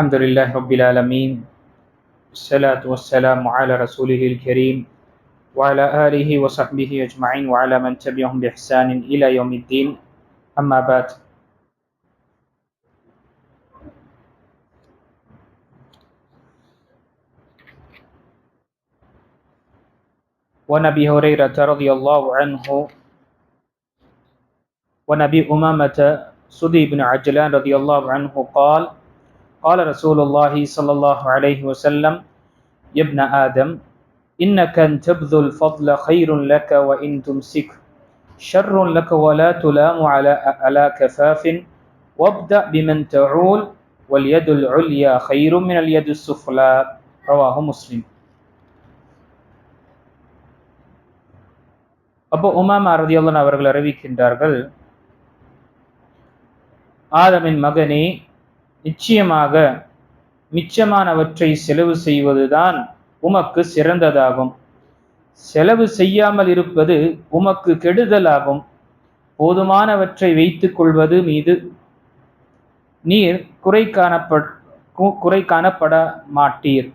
الحمد لله رب العالمين والصلاة والسلام على رسوله الكريم وعلى آله وصحبه أجمعين وعلى من تبعهم بإحسان إلى يوم الدين. أما بعد وعن أبي هريرة رضي الله عنه وعن أبي أمامة سدي بن عجلان رضي الله عنه قال قال رسول الله صلى الله عليه وسلم يا ابن آدم إنك أن تبذل الفضل خير لك وإن تمسك شر لك ولا تلام على على كفاف وابدأ بمن تعول واليد العليا خير من اليد السفلى رواه مسلم அப்போ உமாமா ரதியல்லன் அவர்கள் அறிவிக்கின்றார்கள் ஆதமின் மகனே நிச்சயமாக மிச்சமானவற்றை செலவு செய்வதுதான் உமக்கு சிறந்ததாகும். செலவு செய்யாமல் இருப்பது உமக்கு கெடுதலாகும். போதுமானவற்றை வைத்துக் கொள்வது மீது நீர் குறை காணப்ப குறை காணப்பட மாட்டீர்.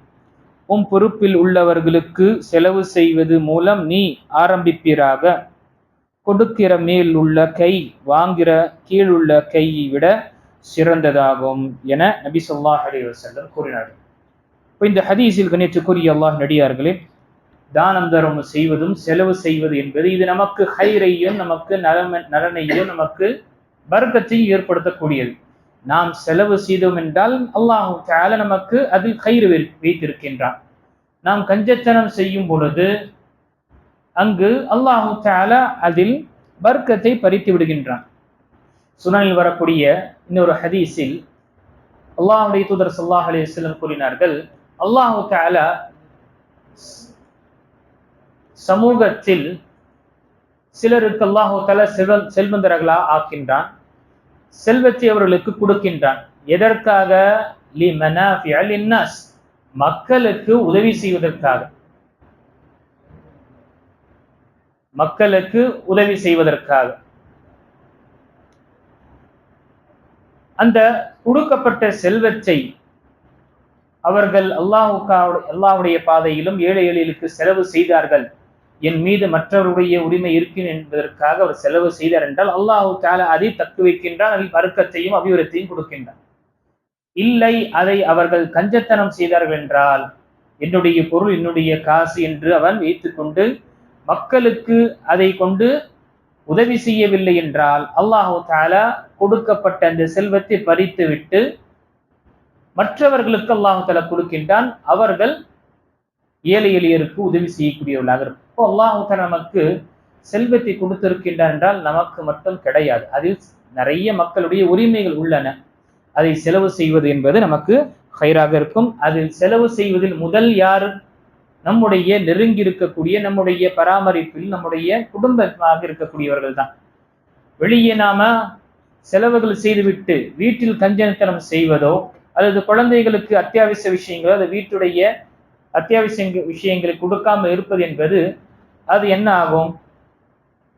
உம் பொறுப்பில் உள்ளவர்களுக்கு செலவு செய்வது மூலம் நீ ஆரம்பிப்பீராக. கொடுக்கிற மேல் உள்ள கை வாங்கிற கீழுள்ள கையை விட சிறந்ததாகும் என நபி சொல்லாஹ் அலி வசல்லம் கூறினார். இப்போ இந்த ஹதீஸில் கணிற்றுக்குரிய அல்லாஹ் நடிகார்களே தானம் தரம் செய்வதும் செலவு செய்வது என்பது இது நமக்கு ஹைரையும் நமக்கு நலம நலனையும் நமக்கு வர்க்கத்தையும் ஏற்படுத்தக்கூடியது. நாம் செலவு செய்தோம் என்றால் அல்லாஹு தால நமக்கு அதில் கயிறு வைத்திருக்கின்றான். நாம் கஞ்சத்தனம் செய்யும் பொழுது அங்கு அல்லாஹு தால அதில் வர்க்கத்தை பறித்து விடுகின்றான். சுனனில் வரக்கூடிய இன்னொரு ஹதீஸில் அல்லாஹுடைய தூதர் சொல்லாஹ் அலிஸ்லம் கூறினார்கள் அல்லாஹு தாலா சமூகத்தில் சிலருக்கு அல்லாஹு தால செல்வ செல்வந்தர்களா ஆக்கின்றான் செல்வத்தை அவர்களுக்கு கொடுக்கின்றான். எதற்காக? மக்களுக்கு உதவி செய்வதற்காக. மக்களுக்கு உதவி செய்வதற்காக. அந்த கொடுக்கப்பட்ட செல்வத்தை அவர்கள் அல்லாஹுக்கா அல்லாவுடைய பாதையிலும் ஏழை எழிலுக்கு செலவு செய்தார்கள். என் மீது மற்றவருடைய உரிமை இருக்கிறேன் என்பதற்காக அவர் செலவு செய்தார் என்றால் அல்லாஹு தால அதை தக்கு வைக்கின்றான் அதில் வர்க்கத்தையும் அபிவிருத்தியும் கொடுக்கின்றான். இல்லை அதை அவர்கள் கஞ்சத்தனம் செய்தார்கள் என்றால் என்னுடைய பொருள் என்னுடைய காசு என்று அவன் வைத்துக்கொண்டு மக்களுக்கு அதை கொண்டு உதவி செய்யவில்லை என்றால் அல்லாஹு தாலா கொடுக்கப்பட்ட அந்த செல்வத்தை பறித்து விட்டு மற்றவர்களுக்கு அல்லாஹு தாலா கொடுக்கின்றான். அவர்கள் ஏழை எளியருக்கு உதவி செய்யக்கூடியவர்களாக இருக்கும் இப்போ அல்லாஹு நமக்கு செல்வத்தை கொடுத்திருக்கின்றான் என்றால் நமக்கு மட்டும் கிடையாது. அதில் நிறைய மக்களுடைய உரிமைகள் உள்ளன. அதை செலவு செய்வது என்பது நமக்கு ஹைராக இருக்கும். அதில் செலவு செய்வதில் முதல் யார் நம்முடைய நெருங்கி இருக்கக்கூடிய நம்முடைய பராமரிப்பில் நம்முடைய குடும்பமாக இருக்கக்கூடியவர்கள் தான் வெளியே நாம செலவுகள் செய்துவிட்டு வீட்டில் கஞ்சனத்தனம் செய்வதோ அல்லது குழந்தைகளுக்கு அத்தியாவசிய விஷயங்களோ அது வீட்டுடைய அத்தியாவசிய விஷயங்களை கொடுக்காம இருப்பது என்பது அது என்ன ஆகும்?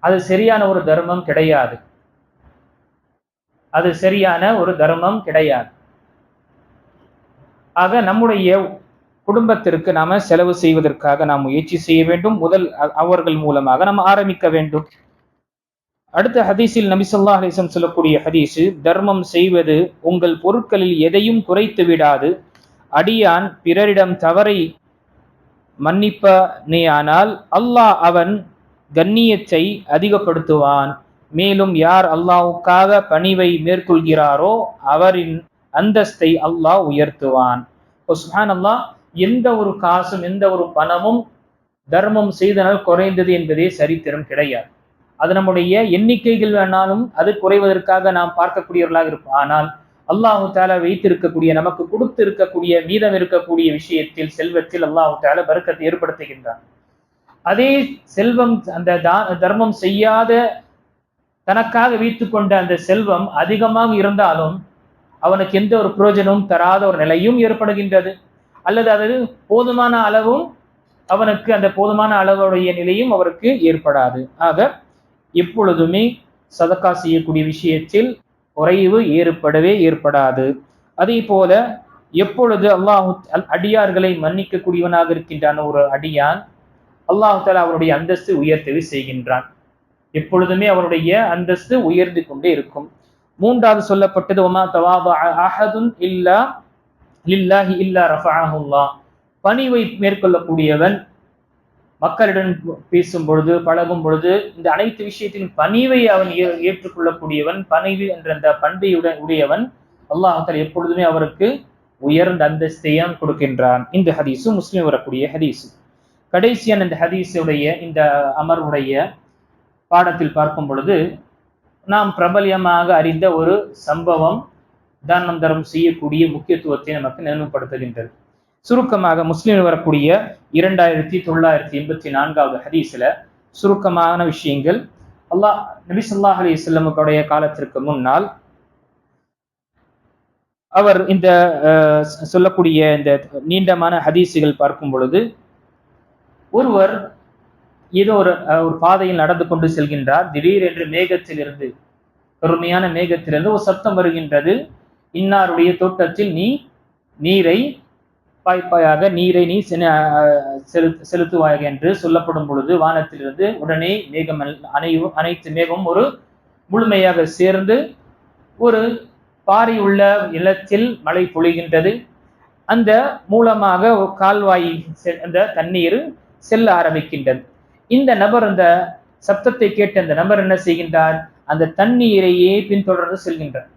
அது சரியான ஒரு தர்மம் கிடையாது. அது சரியான ஒரு தர்மம் கிடையாது. ஆக நம்முடைய குடும்பத்திற்கு நாம செலவு செய்வதற்காக நாம் முயற்சி செய்ய வேண்டும். முதல் அவர்கள் மூலமாக நாம் ஆரம்பிக்க வேண்டும். அடுத்த ஹதீஸில் நபிசல்லா அலிசம் சொல்லக்கூடிய ஹதீஸு தர்மம் செய்வது உங்கள் பொருட்களில் எதையும் குறைத்து விடாது. அடியான் பிறரிடம் தவறை மன்னிப்பனேயானால் அல்லாஹ் அவன் கண்ணியத்தை அதிகப்படுத்துவான். மேலும் யார் அல்லாவுக்காக பணிவை மேற்கொள்கிறாரோ அவரின் அந்தஸ்தை அல்லாஹ் உயர்த்துவான். சுஹான் அல்லாஹ் எந்த ஒரு காசும் எந்த ஒரு பணமும் தர்மம் செய்தனால் குறைந்தது என்பதே சரித்திரம் கிடையாது. அது நம்முடைய எண்ணிக்கைகள் வேணாலும் அது குறைவதற்காக நாம் பார்க்கக்கூடியவர்களாக இருப்போம். ஆனால் அல்லாஹு தாலா வைத்திருக்கக்கூடிய நமக்கு கொடுத்து இருக்கக்கூடிய மீதம் இருக்கக்கூடிய விஷயத்தில் செல்வத்தில் அல்லாஹு தாலா பருக்கத்தை ஏற்படுத்துகின்றான். அதே செல்வம் அந்த தர்மம் செய்யாத தனக்காக வைத்து கொண்ட அந்த செல்வம் அதிகமாக இருந்தாலும் அவனுக்கு எந்த ஒரு பிரயோஜனமும் தராத ஒரு நிலையும் ஏற்படுகின்றது. அல்லது அது போதுமான அளவும் அவனுக்கு அந்த போதுமான அளவுடைய நிலையும் அவருக்கு ஏற்படாது. ஆக எப்பொழுதுமே சதக்கா செய்யக்கூடிய விஷயத்தில் குறைவு ஏற்படவே ஏற்படாது. அதே போல எப்பொழுது அல்லாஹு அடியார்களை மன்னிக்கக்கூடியவனாக இருக்கின்றான இருக்கின்றான் ஒரு அடியான் அல்லாஹு தாலா அவருடைய அந்தஸ்து உயர்த்தவே செய்கின்றான். எப்பொழுதுமே அவருடைய அந்தஸ்து உயர்ந்து கொண்டே இருக்கும். மூன்றாவது சொல்லப்பட்டது ஒமா தவாபா அஹதுன் இல்லா லில்லாஹி இல்லா ரஃபாஹுல்லா. பணிவை மேற்கொள்ளக்கூடியவன் மக்களிடம் பேசும் பொழுது பழகும் பொழுது இந்த அனைத்து விஷயத்திலும் பணிவை அவன் ஏற்றுக்கொள்ளக்கூடியவன் பணிவு என்ற அந்த பண்பையுடன் உடையவன் அல்லாஹால எப்பொழுதுமே அவருக்கு உயர்ந்த அந்தஸ்தையும் கொடுக்கின்றான். இந்த ஹதீஸு முஸ்லீம் வரக்கூடிய ஹதீஸு. கடைசியான இந்த ஹதீஸுடைய இந்த அமர்வுடைய பாடத்தில் பார்க்கும் பொழுது நாம் பிரபலியமாக அறிந்த ஒரு சம்பவம் தானம் தரம் செய்யக்கூடிய முக்கியத்துவத்தை நமக்கு நினைவுபடுத்துகின்றது சுருக்கமாக முஸ்லீம் வரக்கூடிய இரண்டாயிரத்தி தொள்ளாயிரத்தி எண்பத்தி நான்காவது ஹதீஸ்ல சுருக்கமான விஷயங்கள். அல்லாஹ் நபி சொல்லாஹ் அலி இஸ்லமுடைய காலத்திற்கு முன்னால் அவர் இந்த சொல்லக்கூடிய இந்த நீண்டமான ஹதீஸுகள் பார்க்கும் பொழுது ஒருவர் ஏதோ ஒரு ஒரு பாதையில் நடந்து கொண்டு செல்கின்றார். திடீரென்று மேகத்திலிருந்து கருமையான மேகத்திலிருந்து ஒரு சத்தம் வருகின்றது. இன்னாருடைய தோட்டத்தில் நீ நீரை பாய்ப்பாயாக நீரை நீ செலு செலுத்துவாயாக என்று சொல்லப்படும் பொழுது வானத்திலிருந்து உடனே மேகம் அனைவும் அனைத்து மேகமும் ஒரு முழுமையாக சேர்ந்து ஒரு பாறை உள்ள நிலத்தில் மழை பொழிகின்றது. அந்த மூலமாக கால்வாய் அந்த தண்ணீர் செல்ல ஆரம்பிக்கின்றது. இந்த நபர் அந்த சப்தத்தை கேட்டு அந்த நபர் என்ன செய்கின்றார்? அந்த தண்ணீரையே பின்தொடர்ந்து செல்கின்றார்.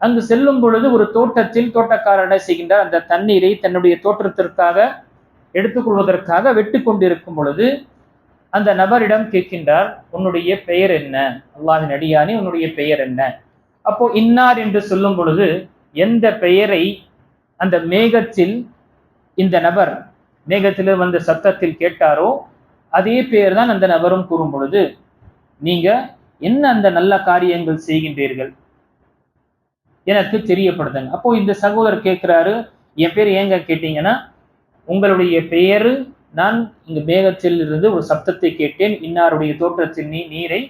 அங்கு செல்லும் பொழுது ஒரு தோட்டத்தில் தோட்டக்காரர் என்ன செய்கின்றார்? அந்த தண்ணீரை தன்னுடைய தோற்றத்திற்காக எடுத்துக்கொள்வதற்காக வெட்டு கொண்டிருக்கும் பொழுது அந்த நபரிடம் கேட்கின்றார் உன்னுடைய பெயர் என்ன? அல்லாஹின் அடியானி உன்னுடைய பெயர் என்ன? அப்போ இன்னார் என்று சொல்லும் பொழுது எந்த பெயரை அந்த மேகத்தில் இந்த நபர் மேகத்தில் வந்த சத்தத்தில் கேட்டாரோ அதே பெயர் தான் அந்த நபரும் கூறும் பொழுது நீங்க என்ன அந்த நல்ல காரியங்கள் செய்கின்றீர்கள்? எனக்கு தெரியப்படுதுங்க அப்போ இந்த சகோதரர் கேட்கிறாரு என் பேர் ஏங்க கேட்டீங்கன்னா உங்களுடைய பெயரு நான் இங்கு மேகத்தில் இருந்து ஒரு சப்தத்தை கேட்டேன் இன்னாருடைய தோற்றத்தில் நீ நீரை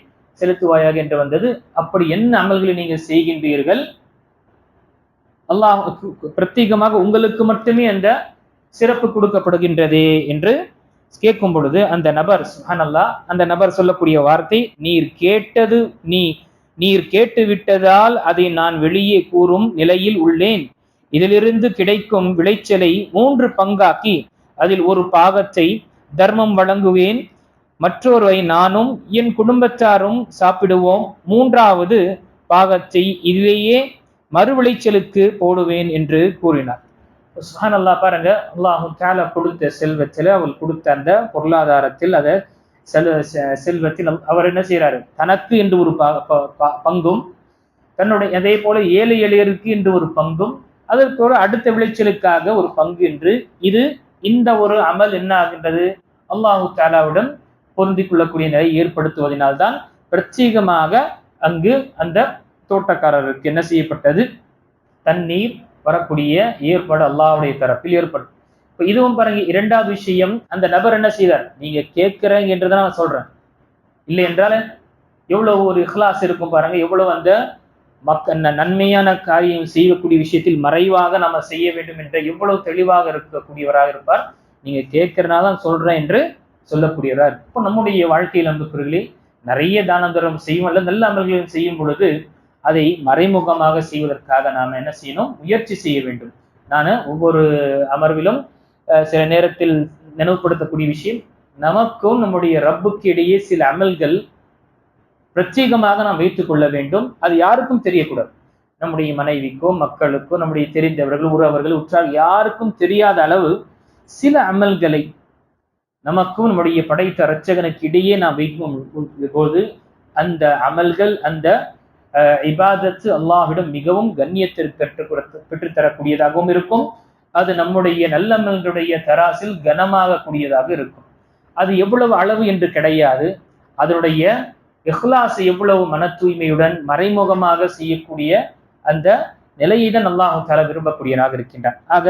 செலுத்துவாயாக என்று வந்தது. அப்படி என்ன அமல்களை நீங்கள் செய்கின்றீர்கள்? அல்லாஹ் பிரத்யேகமாக உங்களுக்கு மட்டுமே அந்த சிறப்பு கொடுக்கப்படுகின்றதே என்று கேட்கும் பொழுது அந்த நபர் சுஹானல்லா அந்த நபர் சொல்லக்கூடிய வார்த்தை நீர் கேட்டது நீ நீர் கேட்டுவிட்டதால் அதை நான் வெளியே கூறும் நிலையில் உள்ளேன். இதிலிருந்து கிடைக்கும் விளைச்சலை மூன்று பங்காக்கி அதில் ஒரு பாகத்தை தர்மம் வழங்குவேன். மற்றொருவை நானும் என் குடும்பத்தாரும் சாப்பிடுவோம். மூன்றாவது பாகத்தை இதிலேயே மறுவிளைச்சலுக்கு போடுவேன் என்று கூறினார். சுஹான் அல்லா பாருங்க அல்லாஹும் தாலா கொடுத்த செல்வத்தில் அவள் கொடுத்த அந்த பொருளாதாரத்தில் அதை செல் செல்வத்தில் அவர் என்ன செய்கிறாரு தனக்கு என்று ஒரு பங்கும் தன்னுடைய அதே போல ஏழை எளியருக்கு என்று ஒரு பங்கும் அதற்கோடு அடுத்த விளைச்சலுக்காக ஒரு பங்கு என்று இது இந்த ஒரு அமல் என்ன ஆகின்றது? அல்லாஹு தாலாவிடம் பொருந்தி கொள்ளக்கூடிய நிலையை ஏற்படுத்துவதனால்தான் பிரத்யேகமாக அங்கு அந்த தோட்டக்காரருக்கு என்ன செய்யப்பட்டது? தண்ணீர் வரக்கூடிய ஏற்பாடு அல்லாவுடைய தரப்பில் ஏற்படும் இப்போ இதுவும் பாருங்க இரண்டாவது விஷயம் அந்த நபர் என்ன செய்தார்? நீங்க கேட்கிறேங்க என்றுதான் நான் சொல்றேன். இல்லை என்றால் எவ்வளவு ஒரு இஹ்லாஸ் இருக்கும் பாருங்க எவ்வளவு அந்த மக்க நன்மையான காரியம் செய்யக்கூடிய விஷயத்தில் மறைவாக நம்ம செய்ய வேண்டும் என்ற எவ்வளவு தெளிவாக இருக்கக்கூடியவராக இருப்பார். நீங்க கேட்கறனால தான் சொல்றேன் என்று சொல்லக்கூடியவர் இப்போ நம்முடைய வாழ்க்கையில் அன்புக்குறிகளே நிறைய தான தரம் செய்யும் அல்ல நல்ல அமல்களையும் செய்யும் பொழுது அதை மறைமுகமாக செய்வதற்காக நாம் என்ன செய்யணும்? முயற்சி செய்ய வேண்டும். நான் ஒவ்வொரு அமர்விலும் சில நேரத்தில் நினைவுபடுத்தக்கூடிய விஷயம் நமக்கும் நம்முடைய ரப்புக்கு இடையே சில அமல்கள் பிரத்யேகமாக நாம் வைத்துக் கொள்ள வேண்டும். அது யாருக்கும் தெரியக்கூடாது. நம்முடைய மனைவிக்கோ மக்களுக்கோ நம்முடைய தெரிந்தவர்கள் உறவர்கள் உற்றார் யாருக்கும் தெரியாத அளவு சில அமல்களை நமக்கும் நம்முடைய படைத்த இரட்சகனுக்கு இடையே நாம் வைக்கும் போது அந்த அமல்கள் அந்த இபாதத்து அல்லாஹிடம் மிகவும் கண்ணியத்திற்கு பெற்று பெற்றுத்தரக்கூடியதாகவும் இருக்கும். அது நம்முடைய நல்லமல்களுடைய தராசில் கனமாக கூடியதாக இருக்கும். அது எவ்வளவு அளவு என்று கிடையாது. அதனுடைய இஹ்லாஸ் எவ்வளவு மன தூய்மையுடன் மறைமுகமாக செய்யக்கூடிய அந்த நிலையை தான் அல்லாஹு தாலா விரும்பக்கூடியனாக இருக்கின்றான். ஆக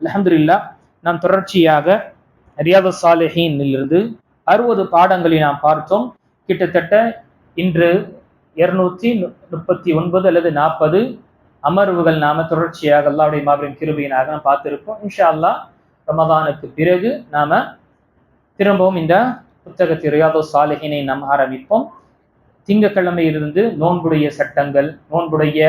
அலமதுல்லா நாம் தொடர்ச்சியாக ரியாத சாலிஹீனிலிருந்து அறுபது பாடங்களை நாம் பார்த்தோம். கிட்டத்தட்ட இன்று இருநூத்தி முப்பத்தி ஒன்பது அல்லது நாற்பது அமர்வுகள் நாம தொடர்ச்சியாக அல்லாவுடைய மாபெரும் கிருபையினாக நாம் பார்த்திருப்போம் இன்ஷா அல்லாஹ் ரமதானுக்கு பிறகு நாம திரும்பவும் இந்த புத்தகத்தை ரியாதோ சாலிகினை நாம் ஆரம்பிப்போம். திங்கக்கிழமையிலிருந்து நோன்புடைய சட்டங்கள் நோன்புடைய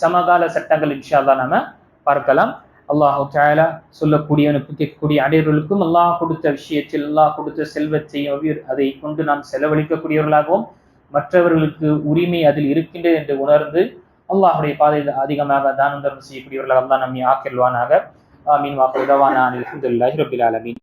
சமகால சட்டங்கள் இன்ஷா அல்லா நாம பார்க்கலாம். அல்லாஹு தாலா சொல்லக்கூடியவனுக்கு கேட்கக்கூடிய அடையர்களுக்கும் அல்லாஹ் கொடுத்த விஷயத்தில் அல்லாஹ் கொடுத்த செல்வத்தையும் அதை கொண்டு நாம் செலவழிக்கக்கூடியவர்களாகவும் மற்றவர்களுக்கு உரிமை அதில் இருக்கின்றது என்று உணர்ந்து அல்லாஹுடைய பாதையில் அதிகமாக தானம் தர்மம் செய்யக்கூடியவர்களாக அல்லாஹ் நம்மை ஆக்கிடுவானாக ஆமீன். வாக்குதவான அல்ஹம்துலில்லாஹி ரபில் ஆலமீன்.